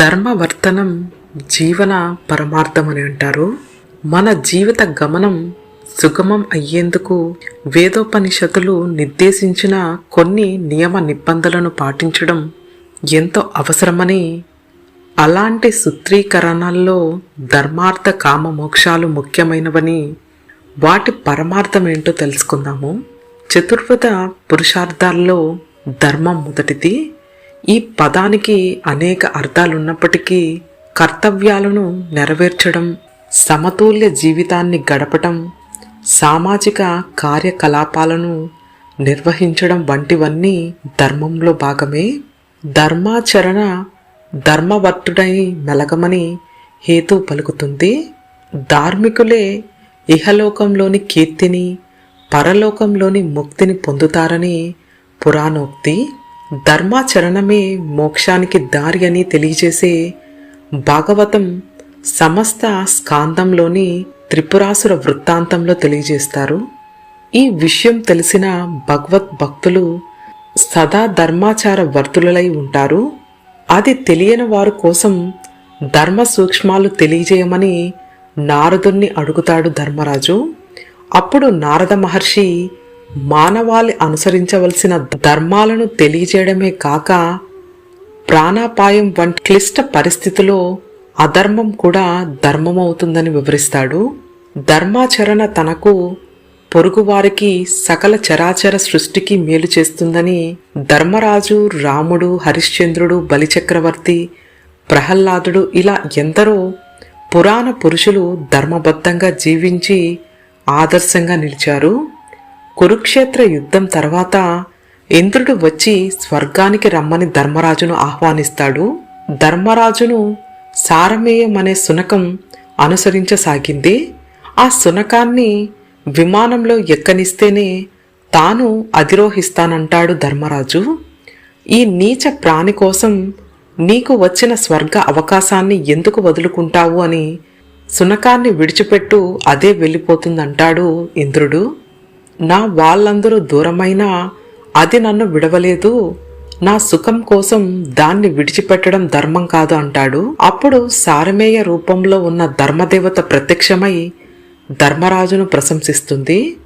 ధర్మవర్తనం జీవన పరమార్థం అని అంటారు. మన జీవిత గమనం సుగమం అయ్యేందుకు వేదోపనిషత్తులు నిర్దేశించిన కొన్ని నియమ నిబంధనలను పాటించడం ఎంతో అవసరమని అలాంటి సూత్రీకరణల్లో ధర్మార్థ కామ మోక్షాలు ముఖ్యమైనవని వాటి పరమార్థం ఏంటో తెలుసుకుందాము. చతుర్వద పురుషార్థాల్లో ధర్మం మొదటిది ఈ పదానికి అనేక అర్థాలున్నప్పటికీ కర్తవ్యాలను నెరవేర్చడం సమతుల్య జీవితాన్ని గడపటం సామాజిక కార్యకలాపాలను నిర్వహించడం వంటివన్నీ ధర్మంలో భాగమే. ధర్మాచరణ ధర్మవర్తుడై మెలగమని హేతు పలుకుతుంది. ధార్మికులే ఇహలోకంలోని కీర్తిని పరలోకంలోని ముక్తిని పొందుతారని పురాణోక్తి ధర్మాచరణమే మోక్షానికి దారి అని తెలియజేసే భాగవతం సమస్త స్కాందంలోని త్రిపురాసుర వృత్తాంతంలో తెలియజేస్తారు. ఈ విషయం తెలిసిన భగవత్ భక్తులు సదా ధర్మాచార వర్తులై ఉంటారు. అది తెలియని వారి కోసం ధర్మ సూక్ష్మాలు తెలియజేయమని నారదుణ్ణి అడుగుతాడు ధర్మరాజు. అప్పుడు నారద మహర్షి మానవాళి అనుసరించవలసిన ధర్మాలను తెలియజేయడమే కాక ప్రాణాపాయం వంటి క్లిష్ట పరిస్థితిలో అధర్మం కూడా ధర్మమవుతుందని వివరిస్తాడు. ధర్మాచరణ తనకు పొరుగువారికి సకల చరాచర సృష్టికి మేలు చేస్తుందని ధర్మరాజు రాముడు హరిశ్చంద్రుడు బలిచక్రవర్తి ప్రహ్లాదుడు ఇలా ఎందరో పురాణ పురుషులు ధర్మబద్ధంగా జీవించి ఆదర్శంగా నిలిచారు. కురుక్షేత్ర యుద్ధం తర్వాత ఇంద్రుడు వచ్చి స్వర్గానికి రమ్మని ధర్మరాజును ఆహ్వానిస్తాడు. ధర్మరాజును సారమేయం అనే సునకం అనుసరించసాగింది. ఆ సునకాన్ని విమానంలో ఎక్కనిస్తేనే తాను అధిరోహిస్తానంటాడు ధర్మరాజు. ఈ నీచ ప్రాణి కోసం నీకు వచ్చిన స్వర్గ అవకాశాన్ని ఎందుకు వదులుకుంటావు అని సునకాన్ని విడిచిపెట్టు అదే వెళ్ళిపోతుందంటాడు ఇంద్రుడు. నా వాళ్ళందరూ దూరమైనా అది నన్ను విడవలేదు. నా సుఖం కోసం దాన్ని విడిచిపెట్టడం ధర్మం కాదు అంటాడు. అప్పుడు సారమేయ రూపంలో ఉన్న ధర్మదేవత ప్రత్యక్షమై ధర్మరాజును ప్రశంసిస్తుంది.